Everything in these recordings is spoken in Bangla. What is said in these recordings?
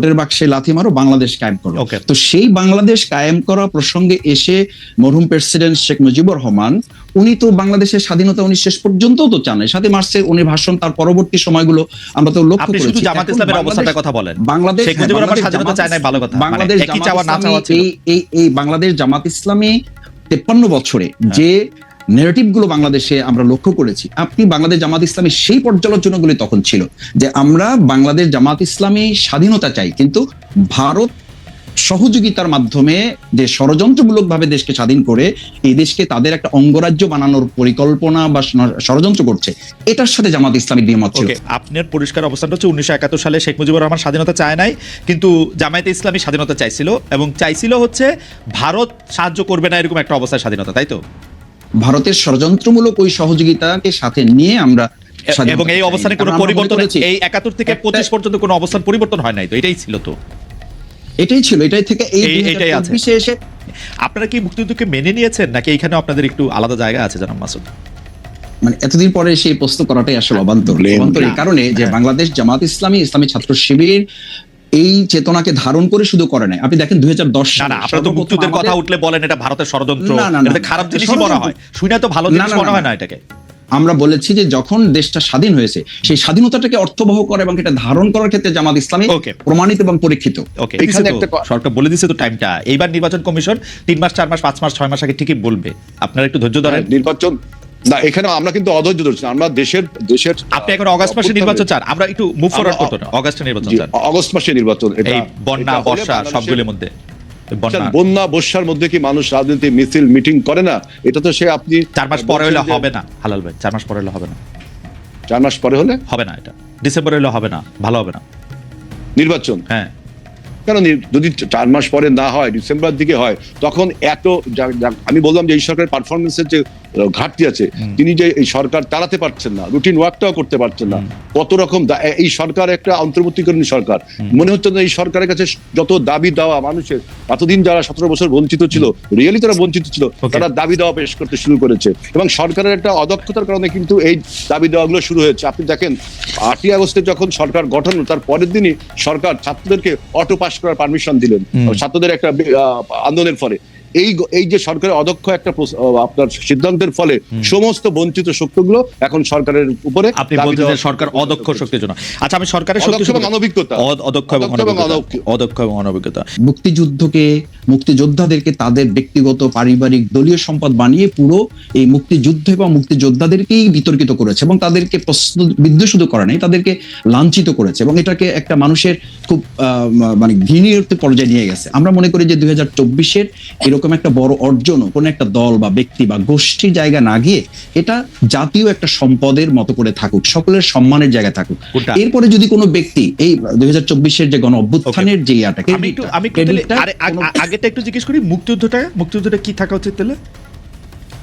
ভোটের বাক্সে লাথি মারো বাংলাদেশ কায়েম করো। তো সেই বাংলাদেশ কায়েম করা প্রসঙ্গে এসে মরহুম প্রেসিডেন্ট শেখ মুজিবুর রহমান উনি তো বাংলাদেশের স্বাধীনতা উনি শেষ পর্যন্ত তো চান সাথে মার্চে উনি ভাষণ তার পরবর্তী সময়গুলো আমরা তো লক্ষ্য করেছি শুধু জামাত ইসলামের অবস্থাটার কথা বলেন। বাংলাদেশ শেখ মুজিবুর রহমান স্বাধীনতা জামাত চায় নাই ভালো কথা। মানে বাংলাদেশ জামাত চাওয়া না ইসলামী চাওয়া এই এই এই বাংলাদেশ জামাত ইসলামী তেপ্পান্ন বছরে হ্যাঁ। যে নেগেটিভগুলো বাংলাদেশে আমরা লক্ষ্য করেছি। আপনি বাংলাদেশ জামাত ইসলামী সেই পর্যালোচনাগুলি তখন ছিল যে আমরা বাংলাদেশ জামাত ইসলামী স্বাধীনতা চাই, কিন্তু ভারত সহযোগিতার মাধ্যমে যে ষড়যন্ত্রমূলক ভাবে দেশকে স্বাধীন করে এই দেশকে তাদের একটা অঙ্গরাজ্য বানানোর পরিকল্পনা বা ষড়যন্ত্র করছে, এটার সাথে জামাত ইসলামী দ্বিমত ছিল। আপনার পরিষ্কার অবস্থানটা হচ্ছে উনিশশো একাত্তর সালে শেখ মুজিবুর রহমান স্বাধীনতা চায় নাই, কিন্তু জামায়াতে ইসলামী স্বাধীনতা চাইছিল এবং চাইছিল হচ্ছে ভারত সাহায্য করবে না এরকম একটা অবস্থায় স্বাধীনতা, তাই তো? ভারতের ষড়যন্ত্রমূলক ওই সহযোগিতাকে সাথে নিয়ে আমরা এবং এই অবস্থানে কোনো পরিবর্তন এই একাত্তর থেকে পঁচিশ পর্যন্ত কোনো অবস্থান পরিবর্তন হয় নাই তো এটাই ছিল তো এটাই ছিল এটাই থেকে এই এটাই আছে। 2024 এসে আপনারা কি মুক্তিযুদ্ধকে মেনে নিয়েছেন নাকি এখানে আপনাদের একটু আলাদা জায়গা আছে জানাম মাসুদ মানে এতদিন পরে সেই প্রশ্ন করাটাই আসলে অবান্তর অবান্তর এই কারণে যে হ্যাঁ। বাংলাদেশ জামাত ইসলামী ইসলামী ছাত্র শিবির এই চেতনাকে ধারণ করে শুধু করে নাই। আপনি দেখেন দুই না না আপনারা তো মুক্তিযুদ্ধের কথা উঠলে বলেন এটা ভারতের ষড়যন্ত্র। খারাপ জিনিসই মনে হয়। শুনে তো ভালো জিনিস মনে হয় না। এটাকে। আমরা বলেছি যে যখন দেশটা স্বাধীন হয়েছে সেই স্বাধীনতাটাকে অর্থবহ করে এবং এটা ধারণ করার ক্ষেত্রে জামাত ইসলামী. প্রমাণিত এবং পরীক্ষিত। সরকার বলে দিছে তো টাইমটা এইবার নির্বাচন কমিশন তিন মাস চার মাস পাঁচ মাস ছয় মাস আগে ঠিকই বলবে। আপনারা একটু ধৈর্য ধরেন। নির্বাচন না এখানে আমরা কিন্তু অধৈর্য ধরছি আমরা দেশের দেশের আপনি এখন অগস্ট মাসে নির্বাচন চান আমরা একটু মুভ ফরওয়ার্ড করতে না অগস্টে নির্বাচন চান। অগস্ট মাসে নির্বাচন এটা এই বন্যা বর্ষা সবগুলোর মধ্যে বন্যা। আচ্ছা, বর্ষার মধ্যে কি মানুষ রাজনীতি মিছিল মিটিং করে না? এটা তো সে আপনি চার মাস পরে হলে হবে না হালাল ভাই চার মাস পরে হলে হবে না। চার মাস পরে হলে? হবে না এটা। ডিসেম্বরে হলে হবে না ভালো হবে না। নির্বাচন? হ্যাঁ। কেন যদি চার মাস পরে না হয় ডিসেম্বর দিকে হয় তখন এত আমি বললাম যে এই সরকারের পারফরমেন্সের যে ঘাটতি আছে। তিনি যে এই সরকার চালাতে পারছেন না রুটিন ওয়ার্কটাও করতে পারছেন না কত রকম এই সরকার একটা অন্তর্বর্তীকরণী সরকার। মনে হচ্ছে না এই সরকারের কাছে যত দাবি দেওয়া মানুষের এতদিন যারা সতেরো বছর বঞ্চিত ছিল রিয়েলি তারা বঞ্চিত ছিল তারা দাবি দেওয়া পেশ করতে শুরু করেছে। এবং সরকারের একটা অদক্ষতার কারণে কিন্তু এই দাবি দেওয়াগুলো শুরু হয়েছে। আপনি দেখেন আটই আগস্টে যখন সরকার গঠন তার পরের দিনই সরকার ছাত্রদেরকে অটো পাস করার পারমিশন দিলেন। ছাত্রদের একটা আন্দোলনের ফলে এই এই যে সরকারের অদক্ষ একটা আপনার সিদ্ধান্তের ফলে সমস্ত বঞ্চিত শক্তিগুলো এখন সরকারের উপরে আপনি বলছেন সরকার অদক্ষ শক্তির জন্য। আচ্ছা আমি সরকারের শক্তি এবং অনভিজ্ঞতা। অদ- অদক্ষ এবং অদক্ষ এবং অনভিজ্ঞতা। মুক্তিযুদ্ধকে মুক্তিযোদ্ধাদেরকে তাদের ব্যক্তিগত পারিবারিক দলীয় সম্পদ বানিয়ে পুরো এই মুক্তিযুদ্ধ এবং মুক্তিযোদ্ধাদেরকেই বিতর্কিত করেছে এবং তাদেরকে প্রশ্ন বিদ্বেষিত করে নাই তাদেরকে লাঞ্ছিত করেছে এবং এটাকে একটা মানুষের খুব আহ, মানে ঘৃণীয় পর্যায়ে নিয়ে গেছে। আমরা মনে করি যে দুই হাজার চব্বিশের এরকম একটা বড় অর্জন কোনো একটা দল বা ব্যক্তি বা গোষ্ঠী জায়গা না গিয়ে এটা জাতীয় একটা সম্পদের মতো করে থাকুক সকলের সম্মানের জায়গায় থাকুক। এরপরে যদি কোনো ব্যক্তি এই দুই হাজার চব্বিশের যে গণ অভ্যুত্থানের যে ইয়াটাকে আমি একটু আমি জিজ্ঞেস করি মুক্তিযুদ্ধটা মুক্তিযুদ্ধটা কি থাকা উচিত তাহলে?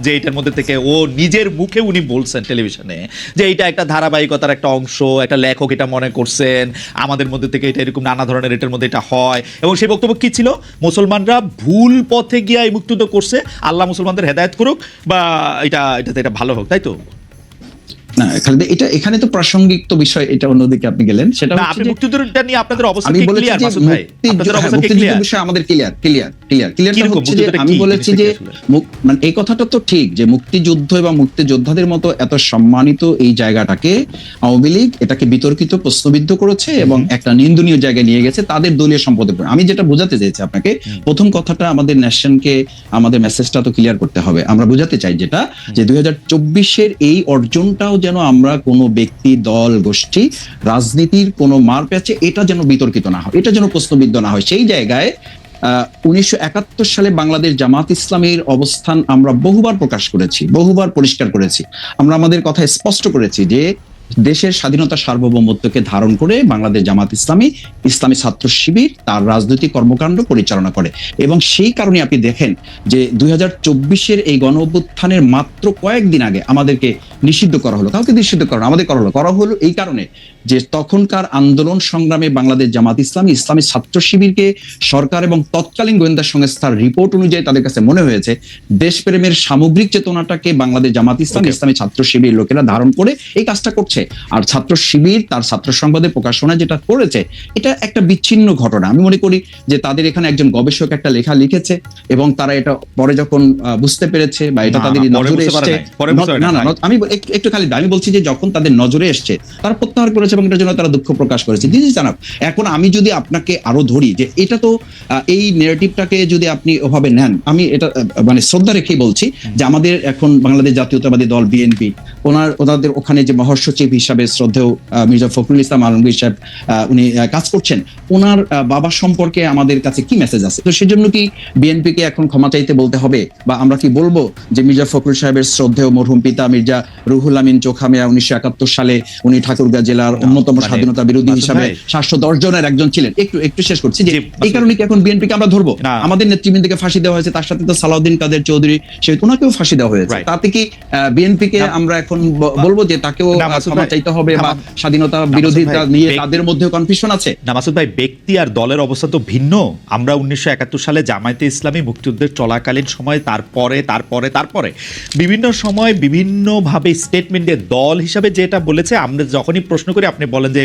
যে এটার মধ্যে থেকে ও নিজের মুখে উনি বলছেন টেলিভিশনে যে এটা একটা ধারাবাহিকতার একটা অংশ, একটা লেখক এটা মনে করছেন, আমাদের মধ্যে থেকে এটা এরকম নানা ধরনের এটার মধ্যে এটা হয়। এবং সেই বক্তব্য কী ছিল? মুসলমানরা ভুল পথে গিয়ে এই করছে, আল্লাহ মুসলমানদের হেদায়ত করুক বা এটা, এটাতে এটা ভালো হোক, তাই তো? না খালেদা, এটা এখানে তো প্রাসঙ্গিক তো বিষয় এটা অন্যদিকে আপনি গেলেন। সেটা না আপনি মুক্তিযুদ্ধটা নিয়ে আপনাদের কি ক্লিয়ার যে মাসুদ ভাই? মুক্তিযুদ্ধের ক্লিয়ার বিষয়ে আমাদের ক্লিয়ার ক্লিয়ার ক্লিয়ার ক্লিয়ারটা হচ্ছে যে আমি বলেছি যে মানে এই কথাটা তো ঠিক যে মুক্তিযুদ্ধ এবং মুক্তিযোদ্ধাদের মতো এত সম্মানিত এই জায়গাটাকে আওয়ামী লীগ এটাকে বিতর্কিত প্রশ্নবিদ্ধ করেছে এবং একটা নিন্দনীয় জায়গায় নিয়ে গেছে তাদের দলীয় সম্পদের উপর। আমি যেটা বোঝাতে চাইছি আপনাকে প্রথম কথাটা আমাদের ন্যাশনকে আমাদের মেসেজটা তো ক্লিয়ার করতে হবে। আমরা বোঝাতে চাই যেটা যে দুই হাজার চব্বিশের এই অর্জনটাও যেন আমরা কোনো ব্যক্তি, দল, গোষ্ঠী, রাজনীতির কোনো মার প্যাচে এটা যেন বিতর্কিত না হয়, এটা যেন প্রশ্নবিদ্ধ না হয়। সেই জায়গায় উনিশশো একাত্তর সালে বাংলাদেশ জামাত ইসলামের অবস্থান আমরা বহুবার প্রকাশ করেছি, বহুবার পরিষ্কার করেছি। আমরা আমাদের কথা স্পষ্ট করেছি যে দেশের স্বাধীনতা সার্বভৌমত্বকে ধারণ করে বাংলাদেশ জামাত ইসলামী ইসলামী ছাত্র শিবির তার রাজনৈতিক কর্মকাণ্ড পরিচালনা করে। এবং সেই কারণে আপনি দেখেন যে দুই হাজার এই গণ অভ্যুত্থানের মাত্র কয়েকদিন আগে আমাদেরকে নিষিদ্ধ করা হলো। কাউকে নিষিদ্ধ করা আমাদের করা হলো। করা হলো এই কারণে যে তখনকার আন্দোলন সংগ্রামে বাংলাদেশ জামাত ইসলামী ইসলামী ছাত্র শিবিরকে সরকার এবং তৎকালীন গোয়েন্দা সংস্থার রিপোর্ট অনুযায়ী তাদের কাছে মনে হয়েছে দেশপ্রেমের সামগ্রিক চেতনাটাকে বাংলাদেশ জামাত ইসলাম. ইসলামী ছাত্র শিবির লোকেরা ধারণ করে এই কাজটা করছে। আর ছাত্র শিবির তার ছাত্র সংবাদে প্রকাশনা যেটা করেছে এটা একটা বিচ্ছিন্ন ঘটনা। আমি মনে করি যে তাদের এখানে একজন গবেষক একটা লেখা লিখেছে এবং তারা এটা পরে যখন বুঝতে পেরেছে বা এটা তাদের নজরে এসছে না না আমি একটু- একটু খালি আমি বলছি যে যখন তাদের নজরে এসছে তারা প্রত্যাহার করেছে এবং এটার জন্য তারা দুঃখ প্রকাশ করেছে। দিদি জানাব এখন আমি যদি আপনাকে আরও ধরি যে এটা তো এই নেগেটিভটাকে যদি আপনি ওভাবে নেন আমি এটা মানে শ্রদ্ধা রেখেই বলছি যে আমাদের এখন বাংলাদেশ জাতীয়তাবাদী দল বিএনপি ওনার ওনাদের ওখানে যে মহাসচিব হিসাবে শ্রদ্ধেয় মির্জা ফখরুল ইসলাম আলমগীর সাহেব উনি কাজ করছেন। ওনার বাবা সম্পর্কে আমাদের কাছে কি মেসেজ আছে? তো সেজন্য কি বিএনপি কে এখন ক্ষমা চাইতে বলতে হবে? বা আমরা কি বলব যে মির্জা ফখরুল সাহেবের শ্রদ্ধেয় মরহুম পিতা মির্জা রুহুল আমিন চোখামিয়া উনিশশো একাত্তর সালে উনি ঠাকুরগাঁ জেলার অন্যতম মানে স্বাধীনতা বিরোধী হিসাবে সাতশো দশ জনের একজন ছিলেন। একটু একটু শেষ করছি যে এই কারণে কি এখন বিএনপি কে আমরা ধরবো? আমাদের নেতৃবৃন্দকে ফাঁসি দেওয়া হয়েছে তার সাথে তো সালাউদ্দিন কাদের চৌধুরী সে ওনাকেও ফাঁসি দেওয়া হয়েছে। তাতে কি বিএনপি কে আমরা এখন বলব যে তাকেও ক্ষমা চাইতে হবে বা স্বাধীনতা বিরোধিতা নিয়ে তাদের মধ্যেও কনফিউশন আছে। ভাই ব্যক্তি আর দলের অবস্থা তো ভিন্ন। আমরা উনিশশো একাত্তর সালে জামায়াতে ইসলামী মুক্তিযুদ্ধের চলাকালীন সময় তারপরে তারপরে তারপরে বিভিন্ন সময় বিভিন্নভাবে স্টেটমেন্টে দল হিসাবে যেটা বলেছে আমরা যখনই প্রশ্ন করি আপনি বলেন যে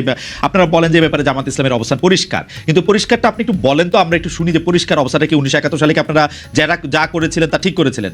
আপনারা বলেন যে ব্যাপারে জামাত ইসলামের অবস্থান পরিষ্কার। কিন্তু পরিষ্কারটা আপনি একটু বলেন তো আমরা একটু শুনি যে পরিষ্কার অবস্থাটা কি উনিশশো একাত্তর সালে কি আপনারা যারা যা করেছিলেন তা ঠিক করেছিলেন?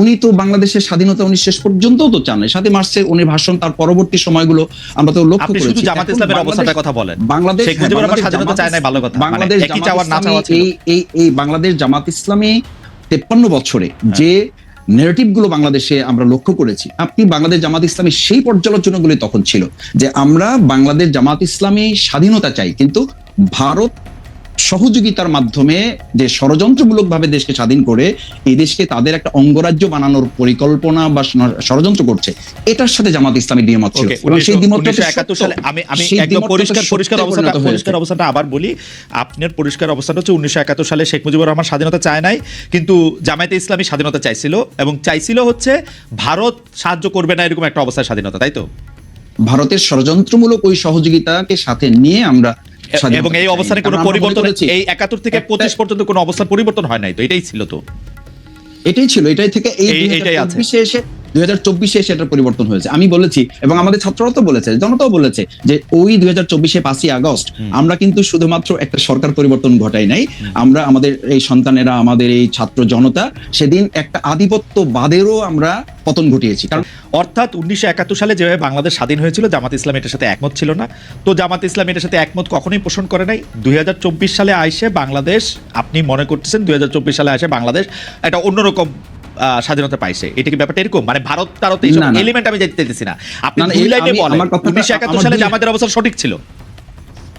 উনি তো বাংলাদেশের স্বাধীনতা উনি শেষ পর্যন্ত তো চান সাথে মার্চে উনি ভাষণ তার পরবর্তী সময়গুলো আমরা তো লক্ষ্য করেছি। জামাত ইসলামের অবস্থাটার কথা বলেন। বাংলাদেশ স্বাধীনতা চায় নাই ভালো কথা। মানে বাংলাদেশ না এই এই এই বাংলাদেশ জামাত ইসলামী তেপ্পান্ন বছরে যে নেগেটিভগুলো বাংলাদেশে আমরা লক্ষ্য করেছি আপনি বাংলাদেশ জামাত ইসলামী সেই পর্যালোচনাগুলি তখন ছিল যে আমরা বাংলাদেশ জামাত ইসলামী স্বাধীনতা চাই কিন্তু ভারত সহযোগিতার মাধ্যমে যে ষড়যন্ত্রমূলক ভাবে দেশকে স্বাধীন করে এই দেশকে তাদের একটা অঙ্গরাজ্য বানানোর পরিকল্পনা বা ষড়যন্ত্র করছে এটার সাথে জামাত ইসলামী দ্বিমত ছিল। এবং সেই দ্বিমতটা তো 1971 সালে আমি আমি একদম পরিষ্কার পরিষ্কার অবস্থাটা পরিষ্কার অবস্থাটা আবার বলি আপনার পরিষ্কার অবস্থাটা হচ্ছে উনিশশো একাত্তর সালে শেখ মুজিবুর রহমান স্বাধীনতা চায় নাই কিন্তু জামায়াতে ইসলামী স্বাধীনতা চাইছিল এবং চাইছিল হচ্ছে ভারত সাহায্য করবে না এরকম একটা অবস্থায় স্বাধীনতা তাই তো? ভারতের ষড়যন্ত্রমূলক ওই সহযোগিতাকে সাথে নিয়ে আমরা এবং এই অবস্থানে কোনো পরিবর্তন এই একাত্তর থেকে পঁচিশ পর্যন্ত কোনো অবস্থান পরিবর্তন হয় নাই তো এটাই ছিল তো এটাই ছিল এটাই থেকে এই এটাই আছে। এসে দুই হাজার চব্বিশে এসে এটার পরিবর্তন হয়েছে। আমি বলেছি এবং আমাদের ছাত্ররা তো বলেছে জনতাও বলেছে যে ওই দুই হাজার চব্বিশে পাঁচই আগস্ট আমরা কিন্তু শুধুমাত্র একটা সরকার পরিবর্তন ঘটাই নাই। আমরা আমাদের এই সন্তানেরা আমাদের এই ছাত্র জনতা সেদিন একটা আধিপত্যবাদেরও আমরা পতন ঘটিয়েছি। কারণ অর্থাৎ উনিশশো একাত্তর সালে যেভাবে বাংলাদেশ স্বাধীন হয়েছিল জামাত ইসলাম এটার সাথে একমত ছিল না। তো জামাত ইসলাম এটার সাথে একমত কখনোই পোষণ করে নাই। দুই হাজার চব্বিশ সালে আইসে বাংলাদেশ আপনি মনে করতেছেন দুই হাজার চব্বিশ সালে আসে বাংলাদেশ একটা অন্যরকম স্বাধীনতা পাইছে। এটা কি ব্যাপারটা এরকম? মানে ভারত এইসব না। এলিমেন্ট আমি যেতে চাইতেছি না। আপনি না, না, দুই লাইনে বলেন। আমার কথা উনিশশো একাত্তর সালে আমাদের অবস্থা সঠিক ছিল?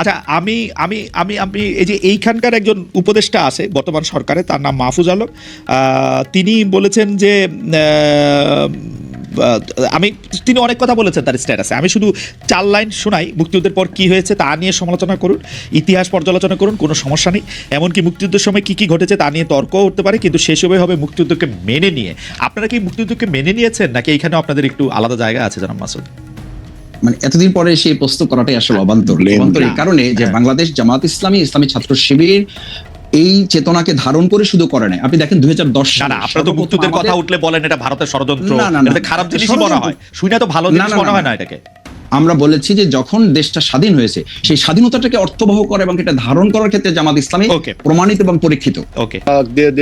আচ্ছা আমি আমি আমি আমি এই যে এইখানকার একজন উপদেষ্টা আছে, বর্তমান সরকারে, তার নাম মাহফুজ আলম তিনি বলেছেন যে আমি, তিনি অনেক কথা বলেছেন তার স্ট্যাটাসে। আমি শুধু চার লাইন শোনাই, মুক্তিযুদ্ধের পর কি হয়েছে তা নিয়ে সমালোচনা করুন, ইতিহাস পর্যালোচনা করুন, কোনো সমস্যা নেই। এমনকি মুক্তিযুদ্ধের সময় কি কি ঘটেছে তা নিয়ে তর্কও উঠতে পারে, কিন্তু সেসবে হবে মুক্তিযুদ্ধকে মেনে নিয়ে। আপনারা কি মুক্তিযুদ্ধকে মেনে নিয়েছেন, নাকি এইখানে আপনাদের একটু আলাদা জায়গা আছে জানাম মাসুদ? মানে এতদিন পরে সেই প্রস্তুত করাটাই আসলে অবান্তর Blame অবান্তর এই কারণে যে হ্যাঁ। বাংলাদেশ জামাত ইসলামী ইসলামী ছাত্র শিবির এই চেতনাকে ধারণ করে শুধু করে নাই। আপনি দেখেন দুই হাজার দশ সালে আপনার তো কথা উঠলে বলেন এটা ভারতের ষড়যন্ত্র। খারাপ জিনিসই মনে হয়। শুনে তো ভালো জিনিস মনে হয়। না এটাকে। আমরা বলেছি যে যখন দেশটা স্বাধীন হয়েছে সেই স্বাধীনতাটাকে অর্থবহ করে এবং এটা ধারণ করার ক্ষেত্রে জামাত ইসলামী. প্রমাণিত এবং পরীক্ষিত। ওকে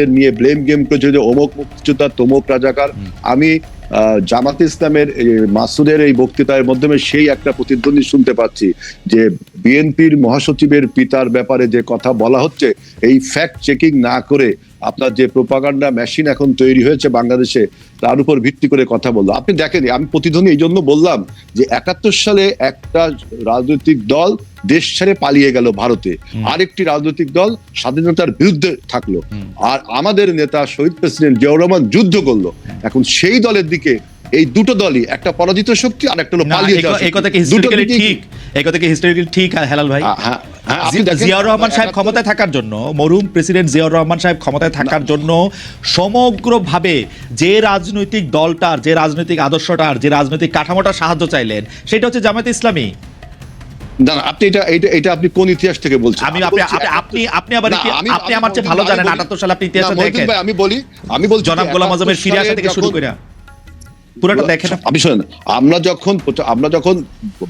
নিয়ে ব্লেম গেম করেছে যে অমুক মুক্তিযোদ্ধা তমুক রাজাকার। আমি আহ, জামাত ইসলামের মাসুদের এই বক্তৃতার মাধ্যমে সেই একটা প্রতিদ্বন্দ্বী শুনতে পাচ্ছি যে বিএনপির মহাসচিবের পিতার ব্যাপারে যে কথা বলা হচ্ছে এই ফ্যাক্ট চেকিং না করে আপনার যে প্রোপাগান্ডা মেশিন এখন তৈরি হয়েছে বাংলাদেশে তার উপর ভিত্তি করে কথা বলল। আপনি দেখেন আমি প্রতিধ্বনি এই জন্য বললাম যে একাত্তর সালে একটা রাজনৈতিক দল দেশ ছেড়ে পালিয়ে গেল ভারতে। আরেকটি রাজনৈতিক দল স্বাধীনতার বিরুদ্ধে থাকল। আর আমাদের নেতা শহীদ প্রেসিডেন্ট জিয়াউর রহমান যুদ্ধ করল। এখন সেই দলের দিকে এই দুটো দলই একটা পরাজিত শক্তি আর একটা হলো পালিয়ে যাওয়া এই কথা কি হিস্টোরিক্যালি ঠিক এই কথা কি হিস্টোরিক্যালি ঠিক হেলাল ভাই। হ্যাঁ, হ্যাঁ, হ্যাঁ, জিয়াউর রহমান সাহেব ক্ষমতায় থাকার জন্য মরহুম প্রেসিডেন্ট জিয়াউর রহমান সাহেব ক্ষমতায় থাকার জন্য সমগ্রভাবে যে রাজনৈতিক দলটার যে রাজনৈতিক আদর্শটার যে রাজনৈতিক কাঠামোটার সাহায্য চাইলেন সেটা হচ্ছে জামাত ইসলামী। না না, আপনি এটা এটা এটা আপনি কোন ইতিহাস থেকে বলছেন? আমি আমি আপনি আপনি- আপনি আপনি আবার না, ইতি- আমি- আপনি আমার চেয়ে ভালো ভাই জানেন বলি- আটাত্তর সালে আপনি না, দেখেন। আমি বলি আমি বলছি জনাব গোলাম আজমের ফিরে আসা থেকে শুরু করে। পুরোটা দেখেন আমি শোনেন আমরা যখন আমরা যখন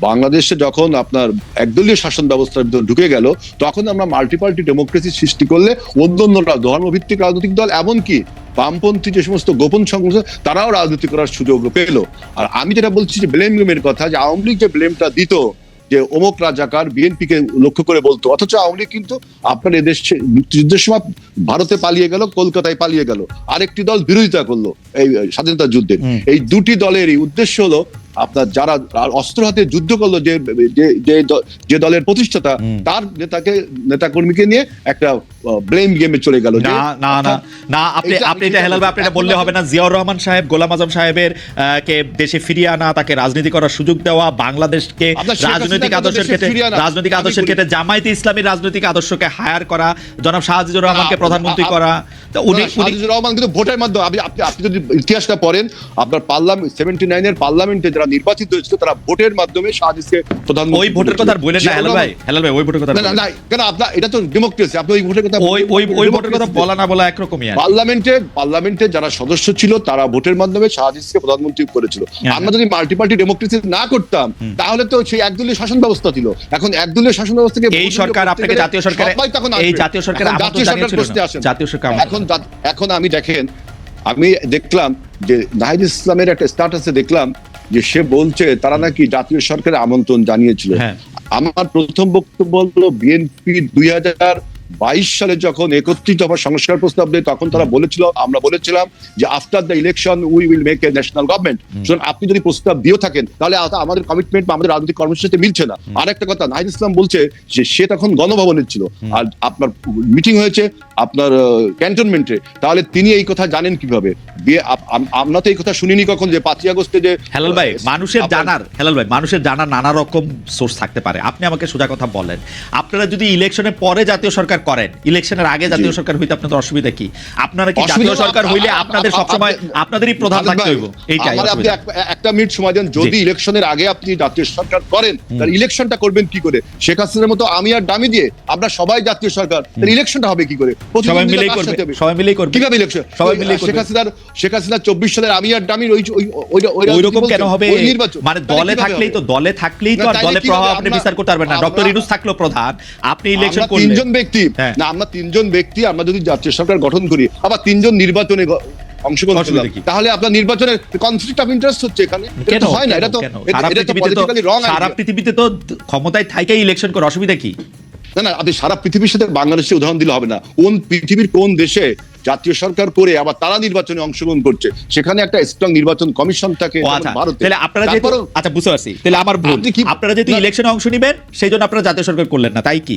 বাংলাদেশে যখন আপনার একদলীয় শাসন ব্যবস্থার ভিতরে ঢুকে গেল তখন আমরা মাল্টিপার্টি ডেমোক্রেসি সৃষ্টি করলে অন্য অন্য ধর্মভিত্তিক রাজনৈতিক দল এমনকি বামপন্থী যে সমস্ত গোপন সংগঠন তারাও রাজনীতি করার সুযোগ পেল। আর আমি যেটা বলছি যে ব্লেম গেমের কথা যে আওয়ামী লীগ যে ব্লেমটা দিত যে অমুক রাজাকার বিএনপিকে লক্ষ্য করে বলতো অথচ আওয়ামী লীগ কিন্তু আপনার এদেশ মুক্তিযুদ্ধের সময় ভারতে পালিয়ে গেল কলকাতায় পালিয়ে গেল। আরেকটি দল বিরোধিতা করল এই স্বাধীনতা যুদ্ধে। এই দুটি দলেরই উদ্দেশ্য হলো আপনার যারা অস্ত্র হাতে যুদ্ধ করল যে যে- দলের প্রতিষ্ঠাতা। তার নেতাকে নেতাকর্মীকে নিয়ে একটা ব্লেম গেমে চলে গেল না না না না আপনি আপনি এটা হেলাল ভাই, আপনি এটা বললে হবে না জিয়াউর রহমান সাহেব গোলাম আজম সাহেবের কে দেশে ফিরিয়ে আনা তাকে রাজনীতি করার সুযোগ দেওয়া বাংলাদেশকে রাজনৈতিক আদর্শের ক্ষেত্রে রাজনৈতিক আদর্শের ক্ষেত্রে জামায়াতে ইসলামী রাজনৈতিক আদর্শকে হায়ার করা জনাব শাহজিজুর রহমানকে প্রধানমন্ত্রী করা তো উনি শাহজিজুর রহমান কিন্তু ভোটের মাধ্যমে আপনি আপনি আপনি যদি ইতিহাসটা পড়েন আপনার পার্লামেন্ট সেভেন্টি নাইনের পার্লামেন্টে যারা নির্বাচিত হয়েছিল তারা ভোটের মাধ্যমে প্রধানমন্ত্রী ওই ভোটের কথা বলেন না হেলাল ভাই হেলাল ভাই ওই ভোটের কথা না না কেন আপনার এটা তো ডেমোক্রেসি আপনি ওই ভোটের কথা ওই ওই ওই ভোটের কথা বলা না বলা একরকমই আর পার্লামেন্টে পার্লামেন্টে যারা সদস্য ছিল তারা ভোটের মাধ্যমে প্রধানমন্ত্রী করেছিল। হ্যাঁ। আমরা যদি মাল্টিপার্টি ডেমোক্রেসি না করতাম তাহলে তো সেই একদলীয় শাসন ব্যবস্থা ছিল। এখন একদলীয় শাসন ব্যবস্থা থেকে এই সরকার আপনাকে জাতীয় সরকারে এই জাতীয় আমন্ত্রণ জাতীয় সরকার প্রশ্নে আসেন। জাতীয় সরকার এখন এখন আমি দেখেন আমি দেখলাম যে নাহিদ ইসলামের একটা স্ট্যাটাসে দেখলাম যে সে বলছে তারা নাকি জাতীয় সরকারের আমন্ত্রণ জানিয়েছিল হ্যাঁ। আমার প্রথম বক্তব্য হলো বিএনপি দুই হাজার বাইশ সালে যখন একত্রিশ দফা সংস্কার প্রস্তাব দেয় তখন তারা বলেছিল আমরা বলেছিলাম যে after the election we will make a national government সুতরাং আপনি যদি প্রস্তাব দিয়েও থাকেন তাহলে আমাদের কমিটমেন্ট বা আমাদের রাজনৈতিক কর্মসূচির সাথে মিলছে না। আর একটা কথা নাহিদ ইসলাম বলছে যে সে তখন গণভবনে ছিল। আর আপনার মিটিং হয়েছে আপনার ক্যান্টনমেন্টে তাহলে তিনি এই কথা জানেন কীভাবে? আমরা তো এই কথা শুনিনি কখন যে পাঁচই আগস্টে যে হেলাল ভাই মানুষের জানার হেলাল ভাই মানুষের জানার নানা রকম সোর্স থাকতে পারে। আপনি আমাকে সোজা কথা বলেন। আপনারা যদি ইলেকশনের পরে জাতীয় সরকার করেন? ইলেকশনের আগে জাতীয় সরকার হইতে আপনাদের অসুবিধা কি? আপনারা কি জাতীয় সরকার হইলে আপনাদের আপ- সবসময় আপনাদেরই প্রধান থাকতে হইব? এইটাই আমার আপনি একটা মিনিট সময় দেন যদি ইলেকশনের আগে আপনি জাতীয় সরকার করেন তাহলে ইলেকশনটা করবেন কি করে? শেখ হাসিনার মতো আমি আর দামি দিয়ে আমরা সবাই জাতীয় সরকার তাহলে ইলেকশনটা হবে কি করে? সবাই মিলেই করবে সবাই মিলেই করবে। কীভাবে ইলেকশন? সবাই মিলেই শেখ হাসিনার শেখ হাসিনা চব্বিশ সালের আমি আর দামির ওই ওই ওই- রকম কেন হবে? মানে দলে থাকলেই তো দলে থাকলেই তো আর দলে প্রভাব আপনি বিচার করতে পারবেন না। ডক্টর ইনুস থাকল প্রধান আপনি ইলেকশন করলেন। তিনজন ব্যক্তি। না আমরা তিনজন ব্যক্তি আমরা যদি জাতীয় সরকার গঠন করি আবার তিনজন নির্বাচনে অংশগ্রহণ করলাম তাহলে আপনার নির্বাচনের কনফ্লিক্ট অফ ইন্টারেস্ট হচ্ছে এখানে। কেন? হয় না এটা তো এটা- সারা তো পৃথিবীতে তো সারা পৃথিবীতে তো ক্ষমতায় থাইকাই ইলেকশন করে অসুবিধা কি? না না আপনি সারা পৃথিবীর সাথে বাংলাদেশের উদাহরণ দিলে হবে না। কোন পৃথিবীর কোন দেশে জাতীয় সরকার করে আবার তারা নির্বাচনে অংশগ্রহণ করছে সেখানে একটা স্ট্রং নির্বাচন কমিশন থাকে আচ্ছা। ভারতে। তাহলে আপনারা যেহেতু আচ্ছা বুঝতে পারছি। তাহলে আমার ভুল। আপনারা যেহেতু ইলেকশনে অংশ নেবেন সেই জন্য আপনারা জাতীয় সরকার করলেন না তাই কি?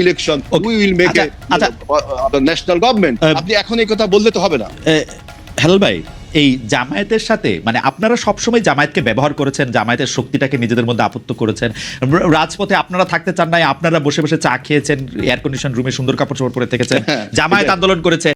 election we will make. National government আপনি এখন এই কথা বললে তো হবে না। হেল ভাই এই জামায়াতের সাথে মানে আপনারা সবসময় জামায়াতকে ব্যবহার করেছেন জামায়াতের শক্তিটাকে নিজেদের মধ্যে আপত্ত করেছেন। রাজপথে আপনারা থাকতে চান নাই আপনারা বসে বসে চা খেয়েছেন এয়ার কন্ডিশন রুমে সুন্দর কাপড় চোপড় পরে থেকেছেন হ্যাঁ, জামায়াত আন্দোলন করেছে।